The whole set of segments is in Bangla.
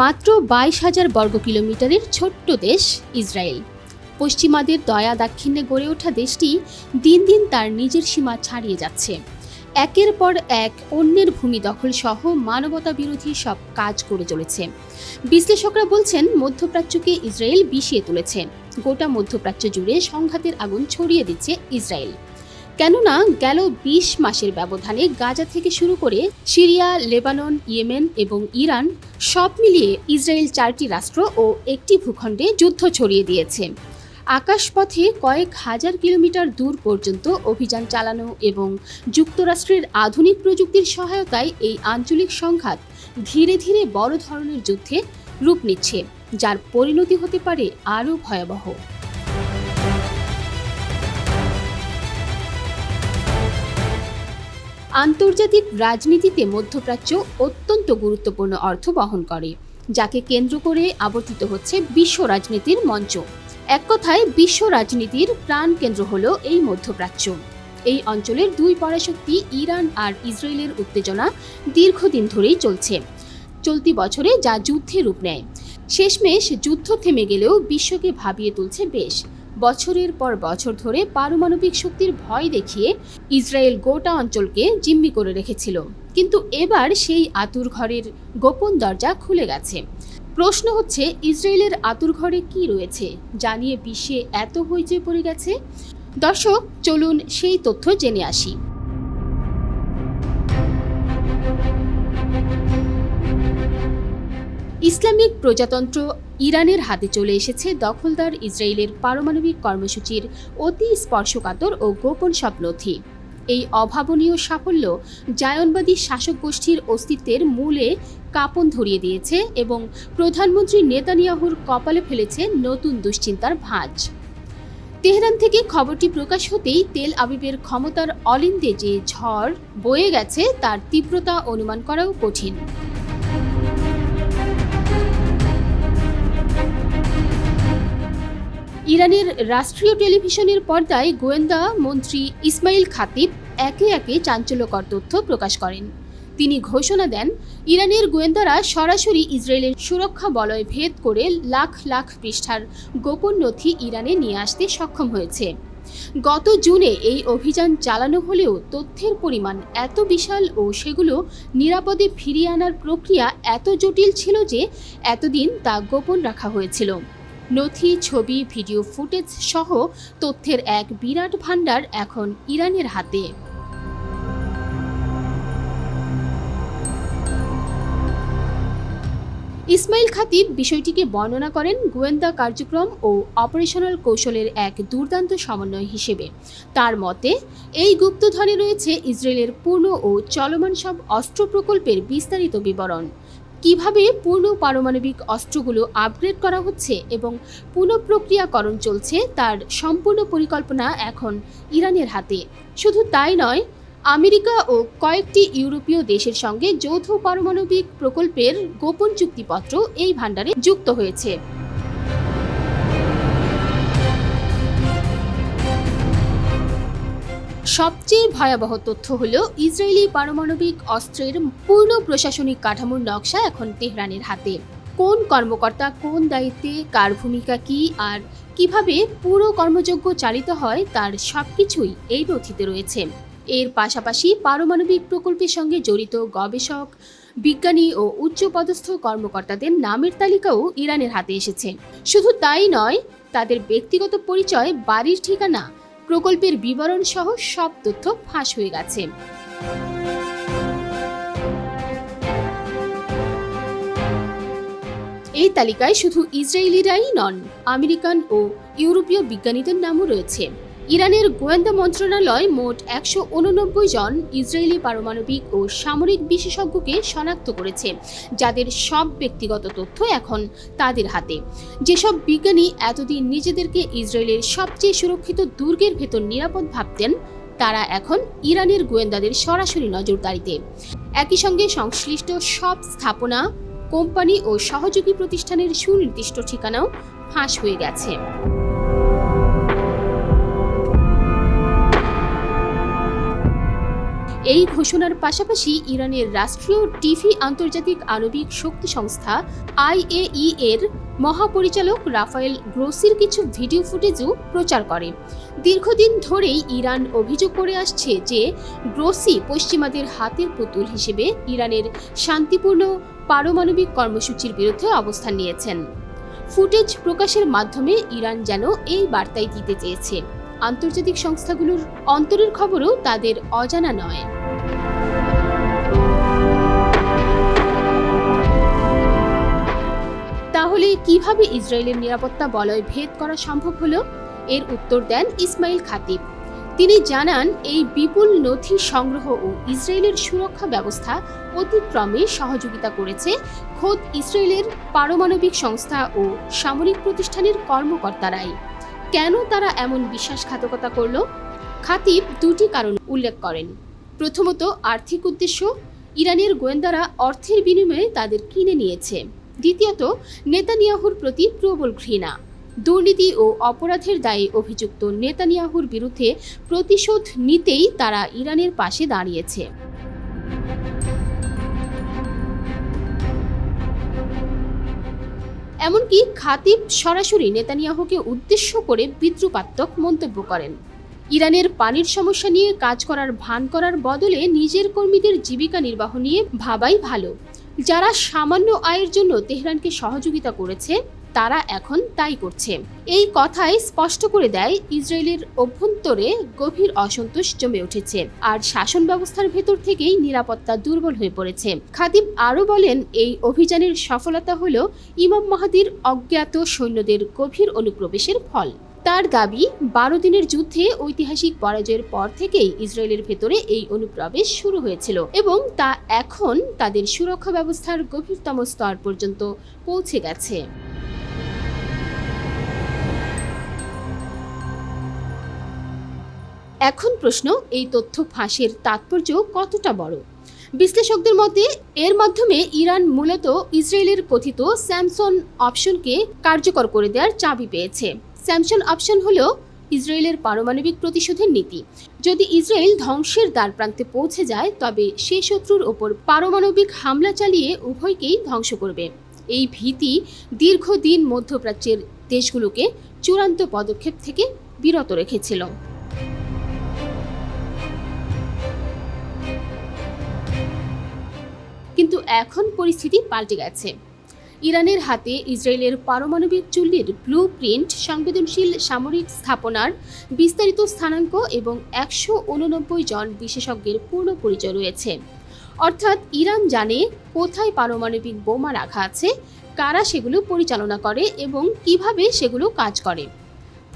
মাত্র বাইশ হাজার বর্গ কিলোমিটারের ছোট্ট দেশ ইসরায়েল। পশ্চিমাদের দয়া দাক্ষিণ্যে গড়ে ওঠা দেশটি দিন দিন তার নিজের সীমা ছাড়িয়ে যাচ্ছে। একের পর এক অন্যের ভূমি দখল সহ মানবতা বিরোধী সব কাজ করে চলেছে। বিশ্লেষকরা বলছেন, মধ্যপ্রাচ্যকে ইসরায়েল বিষিয়ে তুলেছে। গোটা মধ্যপ্রাচ্য জুড়ে সংঘাতের আগুন ছড়িয়ে দিচ্ছে ইসরায়েল। কেননা গেল বিশ মাসের ব্যবধানে গাজা থেকে শুরু করে সিরিয়া, লেবানন, ইয়েমেন এবং ইরান সব মিলিয়ে ইসরায়েল চারটি রাষ্ট্র ও একটি ভূখণ্ডে যুদ্ধ ছড়িয়ে দিয়েছে। আকাশপথে কয়েক হাজার কিলোমিটার দূর পর্যন্ত অভিযান চালানো এবং যুক্তরাষ্ট্রের আধুনিক প্রযুক্তির সহায়তায় এই আঞ্চলিক সংঘাত ধীরে ধীরে বড় ধরনের যুদ্ধে রূপ নিচ্ছে, যার পরিণতি হতে পারে আরও ভয়াবহ। আন্তর্জাতিক রাজনীতিতে মধ্যপ্রাচ্য অত্যন্ত গুরুত্বপূর্ণ অর্থ বহন করে, যাকে কেন্দ্র করে আবর্তিত হচ্ছে বিশ্ব রাজনীতির মঞ্চ। এক কথায়, বিশ্ব রাজনীতির প্রাণকেন্দ্র হল এই মধ্যপ্রাচ্য। এই অঞ্চলের দুই পরাশক্তি ইরান আর ইসরায়েলের উত্তেজনা দীর্ঘদিন ধরেই চলছে। চলতি বছরে যা যুদ্ধে রূপ নেয়। শেষমেশ যুদ্ধ থেমে গেলেও বিশ্বকে ভাবিয়ে তুলছে বেশ বছরের পর বছর ধরে পারমাণবিক শক্তির ভয় দেখিয়ে ইসরায়েল গোটা অঞ্চলকে জিম্মি করে রেখেছিল। কিন্তু এবার সেই আতুর ঘরের গোপন দরজা খুলে গেছে। প্রশ্ন হচ্ছে, ইসরায়েলের আতুর ঘরে কি রয়েছে? জানিয়ে বিশ্বে এত হইচই পড়ে গেছে? দর্শক, চলুন সেই তথ্য জেনে আসি। ইসলামিক প্রজাতন্ত্র ইরানের হাতে চলে এসেছে দখলদার ইসরায়েলের পারমাণবিক কর্মসূচির অতি স্পর্শকাতর ও গোপন সব নথি এই অভাবনীয় সাফল্য জায়নবাদী শাসক গোষ্ঠীর অস্তিত্বের মূলে কাপন ধরিয়ে দিয়েছে এবং প্রধানমন্ত্রী নেতানিয়াহুর কপালে ফেলেছে নতুন দুশ্চিন্তার ভাঁজ। তেহরান থেকে খবরটি প্রকাশ হতেই তেল আবিবের ক্ষমতার অলিন্দে যে ঝড় বয়ে গেছে, তার তীব্রতা অনুমান করাও কঠিন। ইরানের রাষ্ট্রীয় টেলিভিশনের পর্দায় গোয়েন্দা মন্ত্রী ইসমাইল খাতিব একে একে চাঞ্চল্যকর তথ্য প্রকাশ করেন। তিনি ঘোষণা দেন, ইরানের গোয়েন্দারা সরাসরি ইসরায়েলের সুরক্ষা বলয় ভেদ করে লাখ লাখ পৃষ্ঠার গোপন নথি ইরানে নিয়ে আসতে সক্ষম হয়েছে। গত জুনে এই অভিযান চালানো হলেও তথ্যের পরিমাণ এত বিশাল ও সেগুলো নিরাপদে ফিরিয়ে আনার প্রক্রিয়া এত জটিল ছিল যে এতদিন তা গোপন রাখা হয়েছিল। নথি, ছবি, ভিডিও ফুটেজ সহ তথ্যের এক বিরাট ভাণ্ডার এখন ইরানের হাতে। ইসমাইল খাতিব বিষয়টিকে বর্ণনা করেন গোয়েন্দা কার্যক্রম ও অপারেশনাল কৌশলের এক দুর্দান্ত সমন্বয় হিসেবে। তার মতে, এই গুপ্তধনে রয়েছে ইসরায়েলের পূর্ণ ও চলমান সব অস্ত্র প্রকল্পের বিস্তারিত বিবরণ। কীভাবে পূর্ণ পারমাণবিক অস্ত্রগুলো আপগ্রেড করা হচ্ছে এবং পুনঃপ্রক্রিয়াকরণ চলছে তার সম্পূর্ণ পরিকল্পনা এখন ইরানের হাতে। শুধু তাই নয়, আমেরিকা ও কয়েকটি ইউরোপীয় দেশের সঙ্গে যৌথ পারমাণবিক প্রকল্পের গোপন চুক্তিপত্র এই ভাণ্ডারে যুক্ত হয়েছে। সবচেয়ে ভয়াবহ তথ্য হল, ইসরায়েলি পারমাণবিক অস্ত্রের পূর্ণ প্রশাসনিক কাঠামোর নকশা এখন তেহরানের হাতে। কোন কর্মকর্তা কোন দায়িত্বে, কার ভূমিকা কি, আর কীভাবে পুরো কর্মযজ্ঞ চালিত হয়, তার সবকিছুই এই নথিতে রয়েছে। এর পাশাপাশি পারমাণবিক প্রকল্পের সঙ্গে জড়িত গবেষক, বিজ্ঞানী ও উচ্চপদস্থ কর্মকর্তাদের নামের তালিকাও ইরানের হাতে এসেছে। শুধু তাই নয়, তাদের ব্যক্তিগত পরিচয়, বাড়ির ঠিকানা প্রকল্পের বিবরণ সহ সব তথ্য ফাঁস হয়ে গেছে। এই তালিকায় শুধু ইসরায়েলিরাই নন, আমেরিকান ও ইউরোপীয় বিজ্ঞানীদের নামও রয়েছে। ইরানের গোয়েন্দা মন্ত্রণালয় মোট একশো উননব্বই জন ইসরায়েলি পারমাণবিক ও সামরিক বিশেষজ্ঞকে শনাক্ত করেছে, যাদের সব ব্যক্তিগত তথ্য এখন তাদের হাতে। যেসব বিজ্ঞানী এতদিন নিজেদেরকে ইসরায়েলের সবচেয়ে সুরক্ষিত দুর্গের ভেতর নিরাপদ ভাবতেন, তারা এখন ইরানের গোয়েন্দাদের সরাসরি নজরদারিতে। একই সঙ্গে সংশ্লিষ্ট সব স্থাপনা, কোম্পানি ও সহযোগী প্রতিষ্ঠানের সুনির্দিষ্ট ঠিকানাও ফাঁস হয়ে গেছে। এই ঘোষণার পাশাপাশি ইরানের রাষ্ট্রীয় টিভি আন্তর্জাতিক আণবিক শক্তি সংস্থা আইএই এর মহাপরিচালক রাফায়েল গ্রোসির কিছু ভিডিও ফুটেজও প্রচার করে। দীর্ঘদিন ধরেই ইরান অভিযোগ করে আসছে যে গ্রোসি পশ্চিমাদের হাতের পুতুল হিসেবে ইরানের শান্তিপূর্ণ পারমাণবিক কর্মসূচির বিরুদ্ধে অবস্থান নিয়েছেন। ফুটেজ প্রকাশের মাধ্যমে ইরান যেন এই বার্তাই দিতে চেয়েছে। আন্তর্জাতিক সংস্থাগুলোর অন্তরের খবরও তাদের অজানা নয়। তাহলে কীভাবে ইসরায়েলের নিরাপত্তা বলয় ভেদ করা সম্ভব হলো? এর উত্তর দেন ইসমাইল খাতিব। তিনি জানান, এই বিপুল নথি সংগ্রহ ও ইসরায়েলের সুরক্ষা ব্যবস্থা অতিক্রমে সহযোগিতা করেছে খোদ ইসরায়েলের পারমাণবিক সংস্থা ও সামরিক প্রতিষ্ঠানের কর্মকর্তারাই। কেন তারা এমন বিশ্বাসঘাতকতা করল? খাতিব দুটি কারণ উল্লেখ করেন। প্রথমত, আর্থিক উদ্দেশ্য, ইরানের গোয়েন্দারা অর্থের বিনিময়ে তাদের কিনে নিয়েছে। দ্বিতীয়ত, নেতানিয়াহুর প্রতি প্রবল ঘৃণা। দুর্নীতি ও অপরাধের দায়ে অভিযুক্ত নেতানিয়াহুর বিরুদ্ধে প্রতিশোধ নিতেই তারা ইরানের পাশে দাঁড়িয়েছে। এমনকি খাতিব সরাসরি নেতানিয়াহুকে উদ্দেশ্য করে বিদ্রুপাত্মক মন্তব্য করেন। ইরানের পানির সমস্যা নিয়ে কাজ করার ভান করার বদলে নিজের কর্মীদের জীবিকা নির্বাহ নিয়ে ভাবাই ভালো। যারা সামান্য আয়ের জন্য তেহরানকে সহযোগিতা করেছে তারা এখন তাই করছে। এই কথাই স্পষ্ট করে দেয় ইসরায়েলের অভ্যন্তরে গভীর অসন্তোষ জমে উঠেছে আর শাসন ব্যবস্থার ভেতর থেকেই নিরাপত্তা দুর্বল হয়ে পড়েছে। খাদিম আরও বলেন, এই অভিযানের সফলতা হল ইমাম মাহাদির অজ্ঞাত সৈন্যদের গভীর অনুপ্রবেশের ফল। তার দাবি, বারো দিনের যুদ্ধে ঐতিহাসিক পরাজয়ের পর থেকেই ইসরায়েলের ভেতরে এই অনুপ্রবেশ শুরু হয়েছিল এবং তা এখন তাদের সুরক্ষা ব্যবস্থার গভীরতম স্তর পর্যন্ত পৌঁছে গেছে। এখন প্রশ্ন, এই তথ্য ফাঁসের তাৎপর্য কতটা বড়? বিশ্লেষকদের মতে, এর মাধ্যমে ইরান মূলত ইসরায়েলের কথিত স্যামসন অপশনকে কার্যকর করে দেওয়ার চাবি পেয়েছে। স্যামসন অপশন হলো ইসরায়েলের পারমাণবিক প্রতিশোধের নীতি। যদি ইসরায়েল ধ্বংসের দ্বার প্রান্তে পৌঁছে যায়, তবে সে শত্রুর ওপর পারমাণবিক হামলা চালিয়ে উভয়কেই ধ্বংস করবে। এই ভীতি দীর্ঘদিন মধ্যপ্রাচ্যের দেশগুলোকে চূড়ান্ত পদক্ষেপ থেকে বিরত রেখেছিল। কিন্তু এখন পরিস্থিতি পাল্টে গেছে। ইরানের হাতে ইসরায়েলের পারমাণবিক চুল্লির ব্লু প্রিন্ট সংবেদনশীল সামরিক স্থাপনার বিস্তারিত স্থানাঙ্ক এবং একশো উননব্বই জন বিশেষজ্ঞের পূর্ণ পরিচয় রয়েছে। অর্থাৎ ইরান জানে কোথায় পারমাণবিক বোমা রাখা আছে, কারা সেগুলো পরিচালনা করে এবং কীভাবে সেগুলো কাজ করে।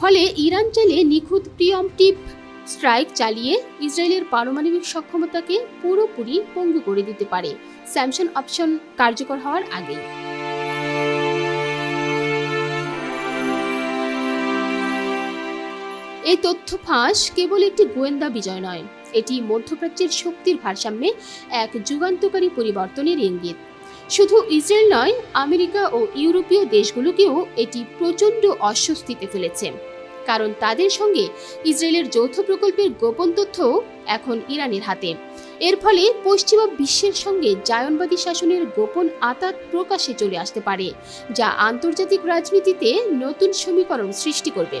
ফলে ইরান চাইলে নিখুঁত প্রিয়মটিভ স্ট্রাইক চালিয়ে ইসরায়েলের পারমাণবিক সক্ষমতাকে পুরোপুরি পঙ্গু করে দিতে পারে। স্যামসন অপশন কার্যকর হওয়ার আগেই। এই তথ্য ফাঁস কেবল একটি গোয়েন্দা বিজয় নয়, এটি মধ্যপ্রাচ্যের শক্তির ভারসাম্যে এক যুগান্তকারী পরিবর্তনের ইঙ্গিত। শুধু ইসরায়েল নয়, আমেরিকা ও ইউরোপীয় দেশগুলোকেও এটি প্রচণ্ড অস্বস্তিতে ফেলেছে। কারণ তাদের সঙ্গে ইসরায়েলের যৌথ প্রকল্পের গোপন তথ্যও এখন ইরানের হাতে। এর ফলে পশ্চিমা বিশ্বের সঙ্গে জায়নবাদী শাসনের গোপন আতাত প্রকাশে চলে আসতে পারে, যা আন্তর্জাতিক রাজনীতিতে নতুন সমীকরণ সৃষ্টি করবে।